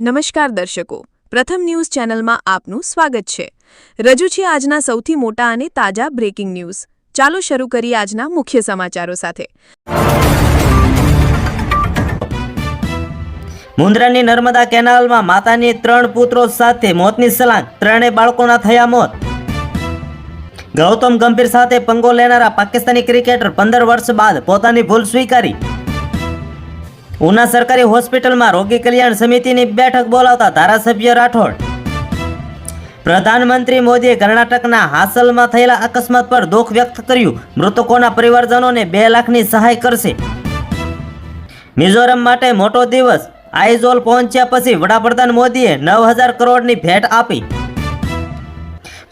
નમસ્કાર દર્શકો. પ્રથમ ન્યૂઝ ચેનલમાં આપનું સ્વાગત છે. રજૂ છે આજના સૌથી મોટા અને તાજા બ્રેકિંગ ન્યૂઝ ચાલો શરૂ કરીએ આજના મુખ્ય સમાચારો સાથે. મુન્દ્રાની નર્મદા કેનાલમાં માતાની ત્રણ પુત્રો સાથે મોતની સલાંગ ત્રણે બાળકોના થયા મોત. ગૌતમ ગંભીર સાથે પંગો લેનારા પાકિસ્તાની ક્રિકેટર પંદર વર્ષ બાદ પોતાની ભૂલ સ્વીકારી. ઉના સરકારી હોસ્પિટલમાં રોગી કલ્યાણ સમિતિની બેઠક બોલાવતા ધારાસભ્ય રાઠોડ. પ્રધાનમંત્રી મોદીએ કર્ણાટકના હાસલમાં થયેલા અકસ્માત પર દુઃખ વ્યક્ત કર્યું. મૃતકોના પરિવારજનોને બે લાખની સહાય કરશે. મિઝોરમ માટે મોટો દિવસ. આઇઝોલ પહોંચ્યા પછી વડાપ્રધાન મોદીએ નવ હજાર કરોડની ભેટ આપી.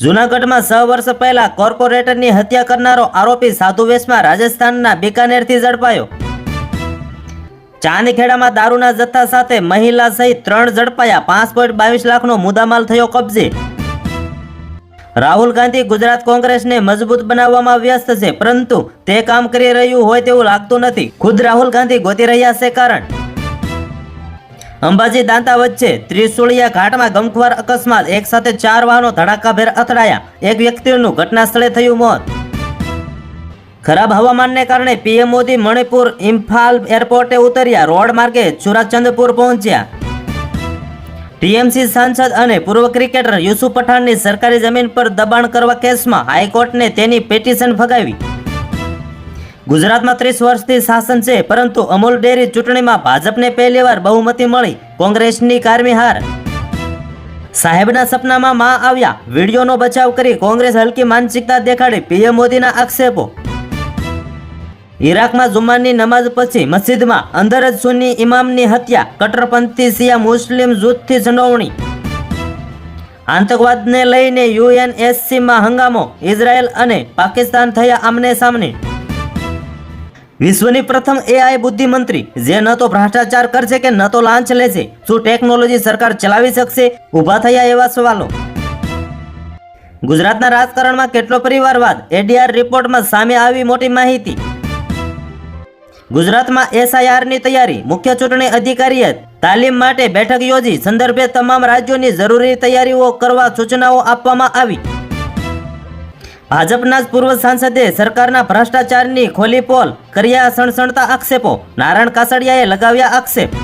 જૂનાગઢમાં છ વર્ષ પહેલા કોર્પોરેટરની હત્યા કરનારો આરોપી સાધુ વેશમાં રાજસ્થાનના બિકાનેરથી ઝડપાયો. ચાંદખેડામાં દારૂના જથ્થા સાથે મહિલા સહિત ત્રણ ઝડપાયા. પાંચ પોઈન્ટ બાવીસ લાખનો મુદ્દામાલ થયો કબજે. રાહુલ ગાંધી ગુજરાત કોંગ્રેસને મજબૂત બનાવવામાં વ્યસ્ત છે, પરંતુ તે કામ કરી રહ્યું હોય તેવું લાગતું નથી. ખુદ રાહુલ ગાંધી ગોતી રહ્યા છે કારણ? અંબાજી દાંતા વચ્ચે ત્રિશુળિયા ઘાટમાં ગમખ્વાર અકસ્માત. એક સાથે ચાર વાહનો ધડાકાભેર અથડાયા. એક વ્યક્તિનું ઘટના સ્થળે થયું મોત. ખરાબ હવામાનને કારણે પીએમ મોદી મણિપુર ઇમ્ફાલ એરપોર્ટે ઉતર્યા. રોડ માર્ગે ચુરાચંદપુર પહોંચ્યા. ટીએમસી સાંસદ અને પૂર્વ ક્રિકેટર યુસુફ પઠાણની સરકારી જમીન પર દબાણ કરવા કેસમાં હાઈકોર્ટને તેની પેટિશન ફગાવી ગુજરાતમાં ત્રીસ વર્ષથી શાસન છે, પરંતુ અમૂલ ડેરી ચૂંટણીમાં ભાજપને પહેલીવાર બહુમતી મળી, કોંગ્રેસની કારમી હાર. સાહેબના સપનામાં માં આવ્યા. વિડીયોનો બચાવ કરી કોંગ્રેસ હલકી માનસિકતા દેખાડી પીએમ મોદીના આક્ષેપો. ઈરાકમાં જુમાની નમાઝ પછી મસ્જિદમાં અંદર જ સુન્ની ઇમામની હત્યા, કટ્ટરપંથી શિયા મુસ્લિમ જૂથથી સંડોવણી આતંકવાદને લઈને યુએનએસસીમાં હંગામો, ઇઝરાયલ અને પાકિસ્તાન થયા આમને સામને. વિશ્વની પ્રથમ એઆઈ બુદ્ધિમંત્રી, જે ન તો ભ્રષ્ટાચાર કરશે કે ન તો લાંચ લેશે, શું ટેકનોલોજી સરકાર ચલાવી શકશે? ઊભા થયા એવા સવાલો. ગુજરાતના રાજકારણમાં કેટલો પરિવારવાદ એડીઆર રિપોર્ટમાં સામે આવી મોટી માહિતી. ગુજરાતમાં એસઆઈઆરની તૈયારી. મુખ્ય ચૂંટણી અધિકારીએ તાલીમ માટે બેઠક યોજી સંદર્ભે તમામ રાજ્યોની જરૂરી તૈયારીઓ કરવા સૂચનાઓ આપવામાં આવી. ભાજપના જ પૂર્વ સાંસદે સરકારના ભ્રષ્ટાચારની ખોલી પોલ કર્યા સણસણતા આક્ષેપો. નારાયણ કાસડિયાએ લગાવ્યા આક્ષેપ.